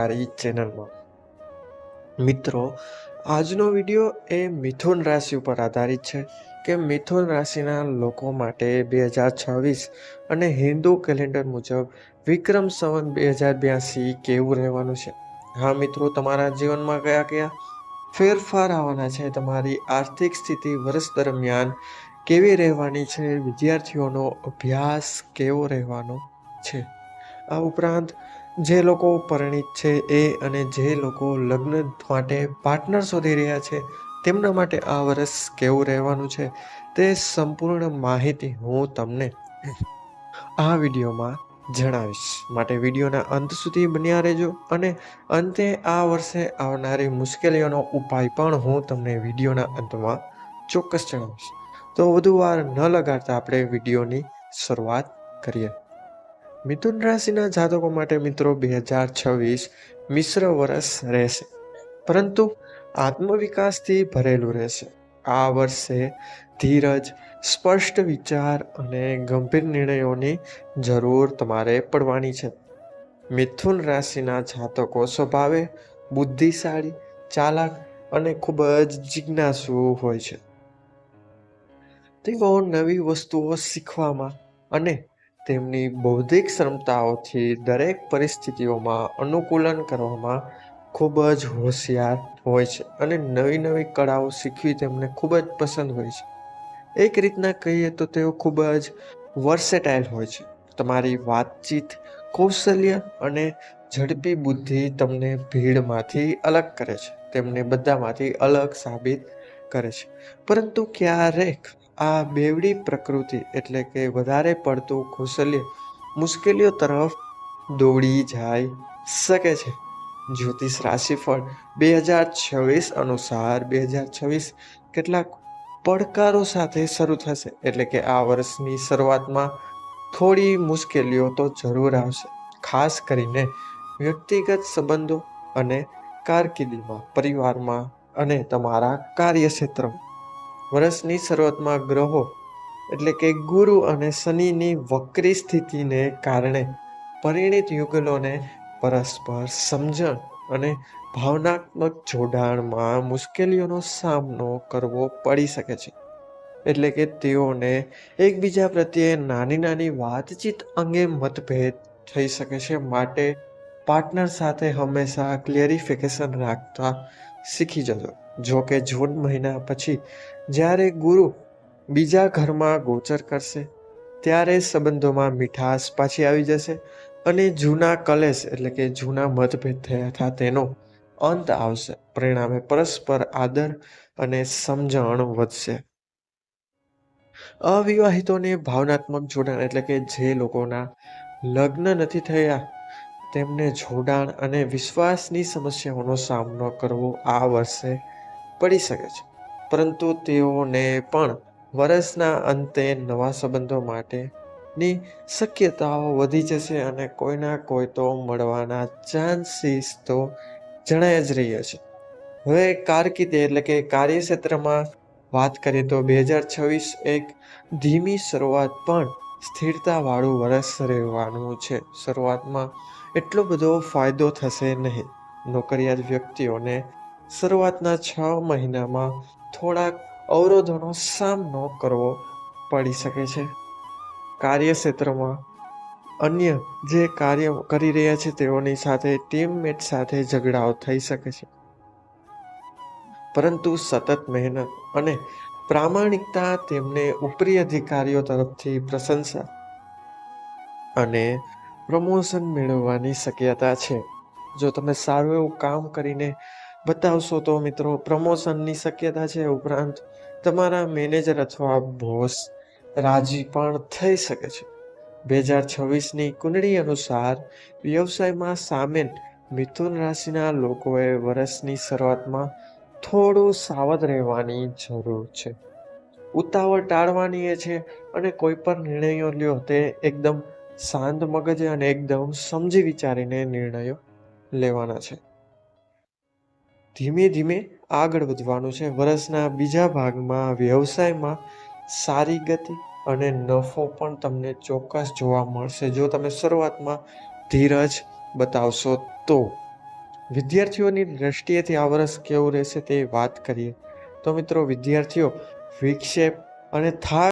મારી ચેનલમાં. મિત્રો, આજનો વીડિયો એ મિથુન રાશિ ઉપર આધારિત છે કે મિથુન રાશિના લોકો માટે બે હજાર છવ્વીસ અને હિન્દુ કેલેન્ડર મુજબ વિક્રમ સંવત બે હજાર બ્યાસી કેવું રહેવાનું છે? હા, મિત્રો, તમારા જીવનમાં કયા કયા ફેરફાર આવવાના છે? તમારી આર્થિક સ્થિતિ વર્ષ દરમિયાન કેવી રહેવાની છે? વિદ્યાર્થીઓનો અભ્યાસ કેવો રહેવાનો છે? આ ઉપરાંત જે લોકો પરિણિત છે એ અને જે લોકો લગ્ન માટે પાર્ટનર શોધી રહ્યા છે, તેમના માટે આ વર્ષ કેવું રહેવાનું છે તે સંપૂર્ણ માહિતી હું તમને આ વિડીયોમાં જણાવીશ. માટે વિડીયોના અંત સુધી બન્યા રહેજો અને અંતે આ વર્ષે આવનારી મુશ્કેલીઓનો ઉપાય પણ હું તમને વિડીયોના અંતમાં ચોક્કસ જણાવીશ. તો વધુ વાર ન લગાડતા આપણે વિડીયોની શરૂઆત કરીએ. મિથુન રાશિના જાતકો માટે મિત્રો બે હજાર છવ્વીસ મિશ્ર વર્ષ રહેશે. પરંતુ આત્મવિકાસથી ભરેલું રહેશે. આ વર્ષે ધીરજ, સ્પષ્ટ વિચાર અને ગંભીર નિર્ણયોની જરૂર તમારે પડવાની છે. મિથુન રાશિના જાતકો સ્વભાવે બુદ્ધિશાળી, ચાલાક અને ખૂબ જ જિજ્ઞાસુ હોય છે. તેઓ નવી વસ્તુઓ શીખવામાં અને તેમની બૌદ્ધિક ક્ષમતાઓથી દરેક પરિસ્થિતિઓમાં અનુકૂલન કરવામાં ખૂબ જ હોશિયાર હોય છે અને નવી નવી કળાઓ શીખવી તેમને ખૂબ જ પસંદ હોય છે. એક રીતના કહીએ તો તેઓ ખૂબ જ વર્સેટાઇલ હોય છે. તમારી વાતચીત કૌશલ્ય અને ઝડપી બુદ્ધિ તમને ભીડમાંથી અલગ કરે છે. તેમને બધામાંથી અલગ સાબિત કરે છે. પરંતુ ક્યારેક આ બેવડી પ્રકૃતિ એટલે કે વધારે પડતું કૌશલ્ય મુશ્કેલીઓ તરફ દોડી જાય શકે છે. જ્યોતિષ રાશિફળ બે હજાર છવ્વીસ અનુસાર બે હજાર છવ્વીસ કેટલાક પડકારો સાથે શરૂ થશે. એટલે કે આ વર્ષની શરૂઆતમાં થોડી મુશ્કેલીઓ તો જરૂર આવશે. ખાસ કરીને વ્યક્તિગત સંબંધો અને કારકિર્દીમાં, પરિવારમાં અને તમારા કાર્યક્ષેત્રમાં. વર્ષની શરૂઆતમાં ગ્રહો, એટલે કે ગુરુ અને શનિની વક્રી સ્થિતિને કારણે પરિણિત યુગલોને પરસ્પર સમજણ અને ભાવનાત્મક જોડાણમાં મુશ્કેલીઓનો સામનો કરવો પડી શકે છે. એટલે કે તેઓને એકબીજા પ્રત્યે નાની નાની વાતચીત અંગે મતભેદ થઈ શકે છે માટે પાર્ટનર સાથે હંમેશા ક્લિયરિફિકેશન રાખતા શીખી જજો. જો કે જૂન મહિના પછી જ્યારે ગુરુ બીજા ઘરમાં ગોચર કરશે, ત્યારે સંબંધોમાં મીઠાશ પાછી આવી જશે અને જૂના કલેશ એટલે કે જૂના મતભેદ થયા હતા તેનો અંત આવશે. પરિણામે પરસ્પર આદર અને સમજણ વધશે. અવિવાહિતોને ભાવનાત્મક જોડાણ એટલે કે જે લોકોના લગ્ન નથી થયા, તેમને જોડાણ અને વિશ્વાસની સમસ્યાઓનો સામનો કરવો આ વર્ષે પડી શકે છે. પરંતુ તેઓને પણ વર્ષના અંતે નવા સંબંધો માટેની શક્યતાઓ વધી જશે અને કોઈના કોઈ તો મળવાના ચાન્સીસ તો જણાય જ રહ્યા છે. હવે કારકિર્દી એટલે કે કાર્યક્ષેત્રમાં વાત કરીએ તો બે હજાર છવ્વીસ એક ધીમી શરૂઆત પણ સ્થિરતાવાળું વર્ષ રહેવાનું છે. શરૂઆતમાં એટલો બધો ફાયદો થશે નહીં. નોકરિયાત વ્યક્તિઓને શરૂઆતના છ મહિનામાં થોડાક અવરોધોનો સામનો કરવો પડી શકે છે. કાર્યક્ષેત્રમાં અન્ય જે કાર્ય કરી રહ્યા છે તેઓની સાથે ટીમમેટ સાથે ઝઘડાઓ થઈ શકે છે. પરંતુ સતત મહેનત અને પ્રામાણિકતા તેમને ઉપરી અધિકારીઓ તરફથી પ્રશંસા અને પ્રમોશન મેળવવાની શક્યતા છે. જો તમે સારું એવું કામ કરીને બતાવશો તો મિત્રો, પ્રમોશનની શક્યતા છે ઉપરાંત તમારા મેનેજર અથવા બોસ રાજી પણ થઈ શકે છે. બે હજાર છવ્વીસની કુંડળી અનુસાર વ્યવસાયમાં સામેલ મિથુન રાશિના લોકોએ વર્ષની શરૂઆતમાં થોડું સાવધ રહેવાની જરૂર છે. ઉતાવળ ટાળવાની એ છે અને કોઈ પણ નિર્ણયો લ્યો તે એકદમ શાંત મગજે અને એકદમ સમજી વિચારીને નિર્ણયો લેવાના છે. ધીમે ધીમે આગળ વધવાનું છે. વર્ષના બીજા ભાગમાં વ્યવસાયમાં સારી ગતિ અને નફો પણ તમને ચોક્કસ જોવા મળશે. જો તમે શરૂઆતમાં ધીરજ બતાવશો તો. વિદ્યાર્થીઓની દ્રષ્ટિએથી આ વર્ષ કેવું રહેશે તે વાત કરીએ. તો મિત્રો, વિદ્યાર્થીઓ વિક્ષેપ અને થાક